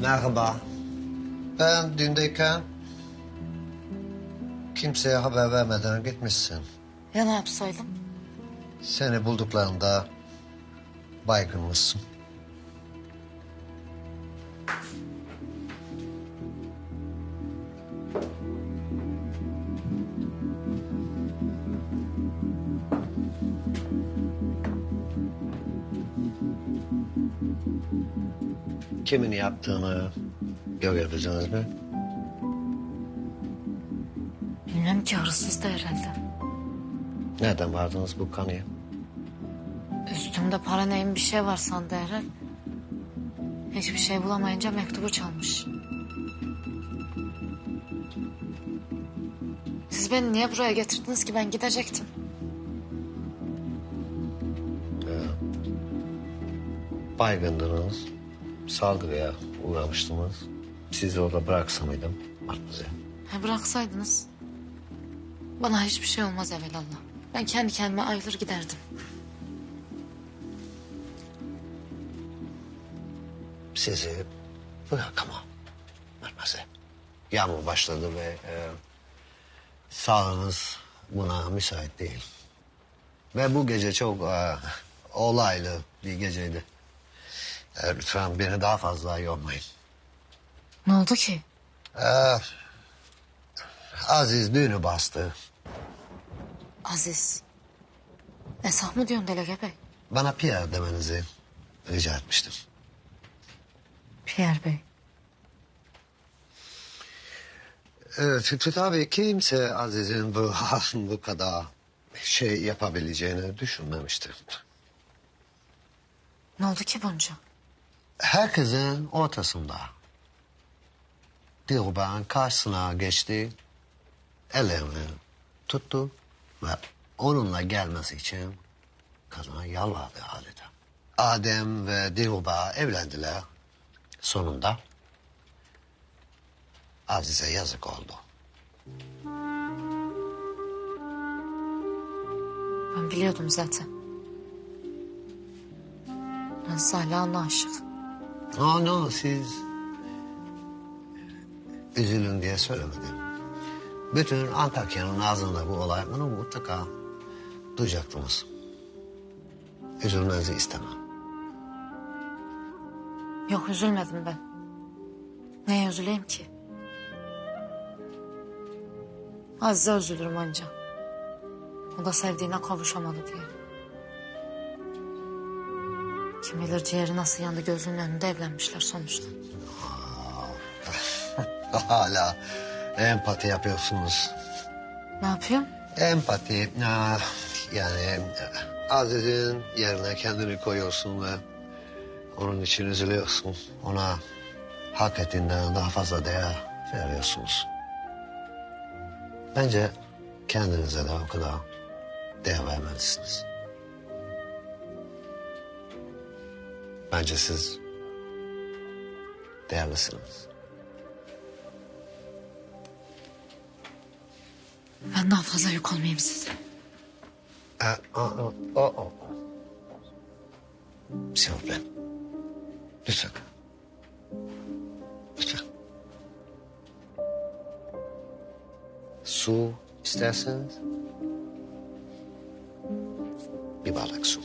Merhaba. Ben dündeyken kimseye haber vermeden gitmişsin. Ya ne yapsaydım? Seni bulduklarında baygınmışsın. Kimin yaptığını görebildiniz mi? Bilmem ki hırsız da herhalde. Nereden vardınız bu kanıya? Üstümde para neyim bir şey var sandı herhal. Hiçbir şey bulamayınca mektubu çalmış. Siz beni niye buraya getirdiniz ki ben gidecektim. Baygındınız. Saldırıya uğramıştınız. Sizi orada bıraksa mıydım? Matmazel. Ha bıraksaydınız. Bana hiçbir şey olmaz evelallah. Ben kendi kendime ayrılır giderdim. Sizi bırakamam. Matmazel. Yağmur başladı ve e, sağlığınız buna müsait değil. Ve bu gece çok e, olaylı bir geceydi. E, lütfen beni daha fazla yormayın. Ne oldu ki? E, Aziz düğünü bastı. Aziz. Esah mı diyorsun Delege Bey? Bana Pierre demenizi rica etmiştim. Pierre Bey. Evet, t- tabii kimse Aziz'in bu, bu kadar şey yapabileceğini düşünmemişti. Ne oldu ki bunca? Herkesin ortasında. Dilruban karşısına geçti, ellerini tuttu ve onunla gelmesi için kadına yalvardı adeta. Adem ve Dilruba evlendiler. Sonunda Aziz'e yazık oldu. Ben biliyordum zaten. Ben Salih'e aşık. No, no, siz üzülün diye söylemedim. Bütün Antakya'nın ağzında bu olay bunu mutlaka duyacaktınız. Üzülmenizi istemem. Yok üzülmedim ben. Neye üzüleyim ki? Azize üzülürüm anca. O da sevdiğine kavuşamadı diye. Kim bilir ciğeri nasıl yandı gözünün önünde evlenmişler sonuçta. Hala empati yapıyorsunuz. Ne yapayım? Empati, ah, yani Aziz'in yerine kendini koyuyorsun ve onun için üzülüyorsun. Ona hak ettiğinden daha fazla değer veriyorsunuz. Bence kendinize de o kadar değer vermelisiniz. Bence siz değerlisiniz. Ben daha fazla yük olmayayım size. Ah, ah, ah, ah, ah. S'il vous plaît. Lütfen. Lütfen. Su isterseniz. Bir bardak su.